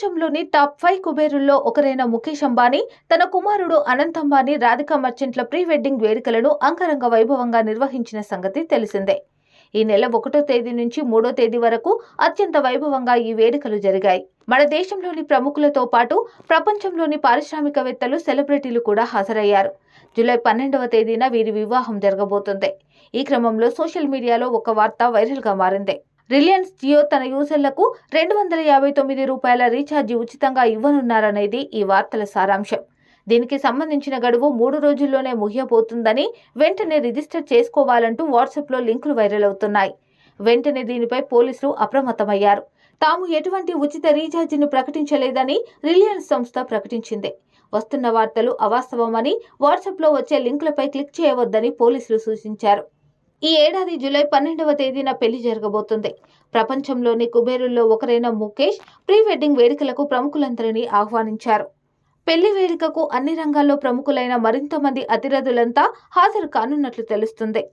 ప్రపంచంలోని top five కుబేరుల్లో ఒకరైన ముఖేష్ అంబానీ తన కుమారుడు అనంత్ అంబానీ రాధికా మర్చెంట్ల ప్రీ వెడ్డింగ్ వేడుకలను అంగరంగ వైభవంగా నిర్వహించిన సంగతి తెలిసిందే. ఈ నెల ఒకటో తేదీ నుంచి మూడో తేదీ వరకు అత్యంత వైభవంగా ఈ వేడుకలు జరిగాయి. మన దేశంలోని ప్రముఖులతో పాటు ప్రపంచంలోని పారిశ్రామికవేత్తలు సెలబ్రిటీలు కూడా హాజరయ్యారు. జూలై పన్నెండవ తేదీన వీరి వివాహం జరగబోతుంది. ఈ క్రమంలో సోషల్ మీడియాలో ఒక వార్త వైరల్గా మారింది. రిలయన్స్ జియో తన యూజర్లకు రెండు వందల యాభై తొమ్మిది రూపాయల రీఛార్జి ఉచితంగా ఇవ్వనున్నారనేది ఈ వార్తల సారాంశం. దీనికి సంబంధించిన గడువు మూడు రోజుల్లోనే ముగియబోతుందని వెంటనే రిజిస్టర్ చేసుకోవాలంటూ వాట్సాప్లో లింకులు వైరల్ అవుతున్నాయి. వెంటనే దీనిపై పోలీసులు అప్రమత్తమయ్యారు. తాము ఎటువంటి ఉచిత రీఛార్జిని ప్రకటించలేదని రిలయన్స్ సంస్థ ప్రకటించింది. వస్తున్న వార్తలు అవాస్తవమని వాట్సాప్లో వచ్చే లింకులపై క్లిక్ చేయవద్దని పోలీసులు సూచించారు. ఈ ఏడాది జూలై పన్నెండవ తేదీన పెళ్ళి జరగబోతుంది. ప్రపంచంలోని కుబేరుల్లో ఒకరైన ముఖేష్ ప్రీ వెడ్డింగ్ వేడుకలకు ప్రముఖులందరినీ ఆహ్వానించారు. పెళ్ళి వేడుకకు అన్ని రంగాల్లో ప్రముఖులైన మరింత మంది అతిరథులంతా హాజరు కానున్నట్లు తెలుస్తుంది.